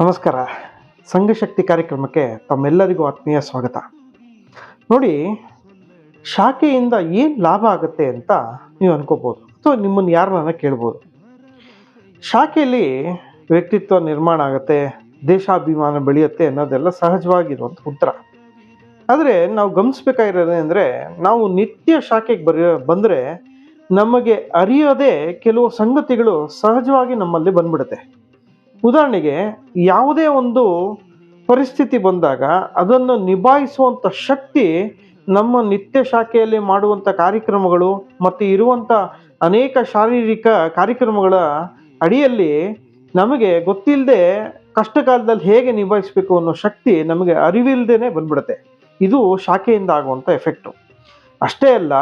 ನಮಸ್ಕಾರ. ಸಂಘಶಕ್ತಿ ಕಾರ್ಯಕ್ರಮಕ್ಕೆ ತಮ್ಮೆಲ್ಲರಿಗೂ ಆತ್ಮೀಯ ಸ್ವಾಗತ. ನೋಡಿ, ಶಾಖೆಯಿಂದ ಏನು ಲಾಭ ಆಗುತ್ತೆ ಅಂತ ನೀವು ಅನ್ಕೋಬೋದು. ಅಥವಾ ನಿಮ್ಮನ್ನು ಯಾರನ್ನ ಕೇಳ್ಬೋದು. ಶಾಖೆಯಲ್ಲಿ ವ್ಯಕ್ತಿತ್ವ ನಿರ್ಮಾಣ ಆಗುತ್ತೆ, ದೇಶಾಭಿಮಾನ ಬೆಳೆಯುತ್ತೆ ಅನ್ನೋದೆಲ್ಲ ಸಹಜವಾಗಿರುವಂಥ ಉತ್ತರ. ಆದರೆ ನಾವು ಗಮನಿಸ್ಬೇಕಾಗಿರೋದೇನೆಂದರೆ, ನಾವು ನಿತ್ಯ ಶಾಖೆಗೆ ಬರ, ಬಂದರೆ ನಮಗೆ ಅರಿಯೋದೇ ಕೆಲವು ಸಂಗತಿಗಳು ಸಹಜವಾಗಿ ನಮ್ಮಲ್ಲಿ ಬಂದ್ಬಿಡುತ್ತೆ. ಉದಾಹರಣೆಗೆ ಯಾವುದೇ ಒಂದು ಪರಿಸ್ಥಿತಿ ಬಂದಾಗ ಅದನ್ನು ನಿಭಾಯಿಸುವಂಥ ಶಕ್ತಿ ನಮ್ಮ ನಿತ್ಯ ಶಾಖೆಯಲ್ಲಿ ಮಾಡುವಂಥ ಕಾರ್ಯಕ್ರಮಗಳು ಮತ್ತು ಇರುವಂಥ ಅನೇಕ ಶಾರೀರಿಕ ಕಾರ್ಯಕ್ರಮಗಳ ಅಡಿಯಲ್ಲಿ ನಮಗೆ ಗೊತ್ತಿಲ್ಲದೆ ಕಷ್ಟಕಾಲದಲ್ಲಿ ಹೇಗೆ ನಿಭಾಯಿಸಬೇಕು ಅನ್ನೋ ಶಕ್ತಿ ನಮಗೆ ಅರಿವಿಲ್ಲದೇ ಬಂದ್ಬಿಡುತ್ತೆ. ಇದು ಶಾಖೆಯಿಂದ ಆಗುವಂಥ ಎಫೆಕ್ಟು ಅಷ್ಟೇ ಅಲ್ಲ,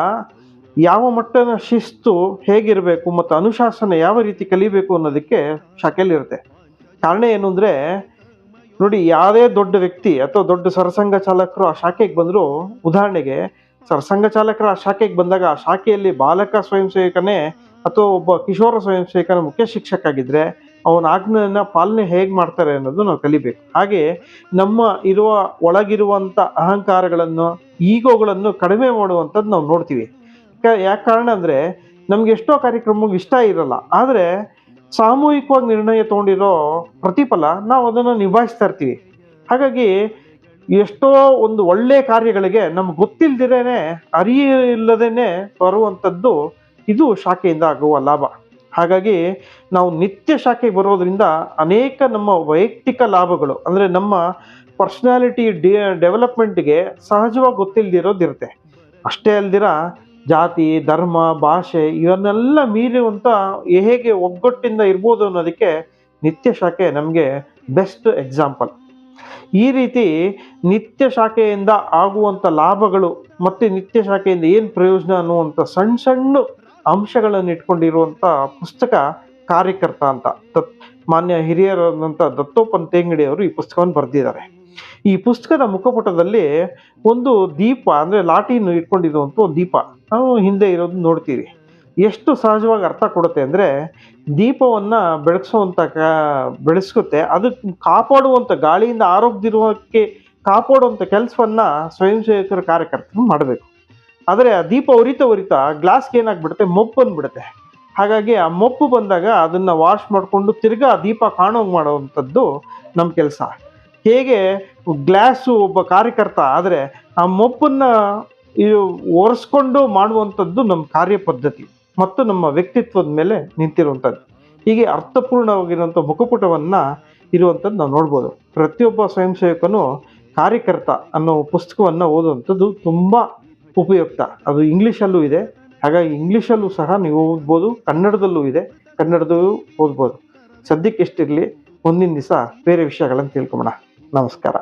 ಯಾವ ಮಟ್ಟದ ಶಿಸ್ತು ಹೇಗಿರಬೇಕು ಮತ್ತು ಅನುಶಾಸನ ಯಾವ ರೀತಿ ಕಲಿಬೇಕು ಅನ್ನೋದಕ್ಕೆ ಶಾಖೆಯಲ್ಲಿರುತ್ತೆ. ಕಾರಣ ಏನು ಅಂದರೆ, ನೋಡಿ, ಯಾವುದೇ ದೊಡ್ಡ ವ್ಯಕ್ತಿ ಅಥವಾ ದೊಡ್ಡ ಸರಸಂಘ ಚಾಲಕರು ಆ ಶಾಖೆಗೆ ಬಂದರೂ, ಉದಾಹರಣೆಗೆ, ಸರಸಂಘ ಚಾಲಕರು ಆ ಶಾಖೆಗೆ ಬಂದಾಗ ಆ ಶಾಖೆಯಲ್ಲಿ ಬಾಲಕ ಸ್ವಯಂ ಸೇವಕನೇ ಅಥವಾ ಒಬ್ಬ ಕಿಶೋರ ಸ್ವಯಂ ಸೇವಕನ ಮುಖ್ಯ ಶಿಕ್ಷಕ ಅವನ ಆಜ್ಞೆಯನ್ನ ಪಾಲನೆ ಹೇಗೆ ಮಾಡ್ತಾರೆ ಅನ್ನೋದು ನಾವು ಕಲಿಬೇಕು. ಹಾಗೆ ನಮ್ಮ ಇರುವ ಒಳಗಿರುವಂಥ ಅಹಂಕಾರಗಳನ್ನು, ಈಗೋಗಳನ್ನು ಕಡಿಮೆ ಮಾಡುವಂಥದ್ದು ನಾವು ನೋಡ್ತೀವಿ. ಯಾಕೆ ಕಾರಣ ಅಂದರೆ, ನಮ್ಗೆ ಎಷ್ಟೋ ಕಾರ್ಯಕ್ರಮ ಇಷ್ಟ ಇರಲ್ಲ. ಆದರೆ ಸಾಮೂಹಿಕವಾಗಿ ನಿರ್ಣಯ ತಗೊಂಡಿರೋ ಪ್ರತಿಫಲ ನಾವು ಅದನ್ನು ನಿಭಾಯಿಸ್ತಾ ಇರ್ತೀವಿ. ಹಾಗಾಗಿ ಎಷ್ಟೋ ಒಂದು ಒಳ್ಳೆಯ ಕಾರ್ಯಗಳಿಗೆ ನಮ್ಗೆ ಗೊತ್ತಿಲ್ದಿರೇನೆ ಅರಿಯಿಲ್ಲದೇನೆ ಬರುವಂಥದ್ದು ಇದು ಶಾಖೆಯಿಂದ ಆಗುವ ಲಾಭ. ಹಾಗಾಗಿ ನಾವು ನಿತ್ಯ ಶಾಖೆಗೆ ಬರೋದ್ರಿಂದ ಅನೇಕ ನಮ್ಮ ವೈಯಕ್ತಿಕ ಲಾಭಗಳು, ಅಂದರೆ ನಮ್ಮ ಪರ್ಸ್ನಾಲಿಟಿ ಡಿ, ಡೆವಲಪ್ಮೆಂಟ್ಗೆ ಸಹಜವಾಗಿ ಗೊತ್ತಿಲ್ಲದಿರೋದಿರುತ್ತೆ ಅಷ್ಟೇ ಅಲ್ದಿರ ಜಾತಿ, ಧರ್ಮ, ಭಾಷೆ ಇವನ್ನೆಲ್ಲ ಮೀರುವಂಥ ಹೇಗೆ ಒಗ್ಗಟ್ಟಿಂದ ಇರ್ಬೋದು ಅನ್ನೋದಕ್ಕೆ ನಿತ್ಯ ಶಾಖೆ ನಮಗೆ ಬೆಸ್ಟ್ ಎಕ್ಸಾಂಪಲ್. ಈ ರೀತಿ ನಿತ್ಯ ಶಾಖೆಯಿಂದ ಆಗುವಂಥ ಲಾಭಗಳು ಮತ್ತು ನಿತ್ಯ ಶಾಖೆಯಿಂದ ಏನು ಪ್ರಯೋಜನ ಅನ್ನುವಂಥ ಸಣ್ಣ ಸಣ್ಣ ಅಂಶಗಳನ್ನು ಇಟ್ಕೊಂಡಿರುವಂಥ ಪುಸ್ತಕ ಕಾರ್ಯಕರ್ತ ಅಂತ. ದತ್ ಮಾನ್ಯ ಹಿರಿಯರಾದಂಥ ದತ್ತೋಪನ್ ತೇಂಗಡಿ ಅವರು ಈ ಪುಸ್ತಕವನ್ನು ಬರೆದಿದ್ದಾರೆ. ಈ ಪುಸ್ತಕದ ಮುಖಪುಟದಲ್ಲಿ ಒಂದು ದೀಪ, ಅಂದರೆ ಲಾಟಿನ ಇಟ್ಕೊಂಡಿರುವಂಥ ಒಂದು ದೀಪ. ನಾವು ಹಿಂದೆ ಇರೋದು ನೋಡ್ತೀವಿ. ಎಷ್ಟು ಸಹಜವಾಗಿ ಅರ್ಥ ಕೊಡುತ್ತೆ ಅಂದರೆ ದೀಪವನ್ನು ಬೆಳೆಸುವಂಥ ಕಾ ಬೆಳೆಸ್ಕುತ್ತೆ ಅದು ಕಾಪಾಡುವಂಥ ಗಾಳಿಯಿಂದ ಆರೋಗ್ಯದಿರುವಕ್ಕೆ ಕಾಪಾಡುವಂಥ ಕೆಲಸವನ್ನು ಸ್ವಯಂ ಸೇವಕರ ಕಾರ್ಯಕರ್ತರು ಮಾಡಬೇಕು. ಆದರೆ ಆ ದೀಪ ಉರಿತ ಉರಿತಾ ಗ್ಲಾಸ್ಗೆ ಏನಾಗ್ಬಿಡುತ್ತೆ? ಮೊಪ್ಪು ಬಂದ್ಬಿಡುತ್ತೆ. ಹಾಗಾಗಿ ಆ ಮೊಪ್ಪು ಬಂದಾಗ ಅದನ್ನು ವಾಶ್ ಮಾಡಿಕೊಂಡು ತಿರ್ಗಾ ದೀಪ ಕಾಣೋಂಗೆ ಮಾಡುವಂಥದ್ದು ನಮ್ಮ ಕೆಲಸ. ಹೇಗೆ ಗ್ಲಾಸು ಒಬ್ಬ ಕಾರ್ಯಕರ್ತ, ಆದರೆ ಆ ಮೊಪ್ಪನ್ನು ಇದು ಒರೆಸ್ಕೊಂಡು ಮಾಡುವಂಥದ್ದು ನಮ್ಮ ಕಾರ್ಯ ಪದ್ಧತಿ ಮತ್ತು ನಮ್ಮ ವ್ಯಕ್ತಿತ್ವದ ಮೇಲೆ ನಿಂತಿರುವಂಥದ್ದು. ಹೀಗೆ ಅರ್ಥಪೂರ್ಣವಾಗಿರುವಂಥ ಮುಖಪುಟವನ್ನು ಇರುವಂಥದ್ದು ನಾವು ನೋಡ್ಬೋದು. ಪ್ರತಿಯೊಬ್ಬ ಸ್ವಯಂ ಸೇವಕನು ಕಾರ್ಯಕರ್ತ ಅನ್ನೋ ಪುಸ್ತಕವನ್ನು ಓದುವಂಥದ್ದು ತುಂಬ ಉಪಯುಕ್ತ. ಅದು ಇಂಗ್ಲೀಷಲ್ಲೂ ಇದೆ. ಹಾಗಾಗಿ ಇಂಗ್ಲೀಷಲ್ಲೂ ಸಹ ನೀವು ಓದ್ಬೋದು, ಕನ್ನಡದಲ್ಲೂ ಇದೆ, ಕನ್ನಡದಲ್ಲೂ ಓದ್ಬೋದು. ಸದ್ಯಕ್ಕೆ ಎಷ್ಟಿರಲಿ, ಮುಂದಿನ ದಿವಸ ಬೇರೆ ವಿಷಯಗಳನ್ನು ತಿಳ್ಕೊಬೋಣ ನಮಸ್ಕಾರ.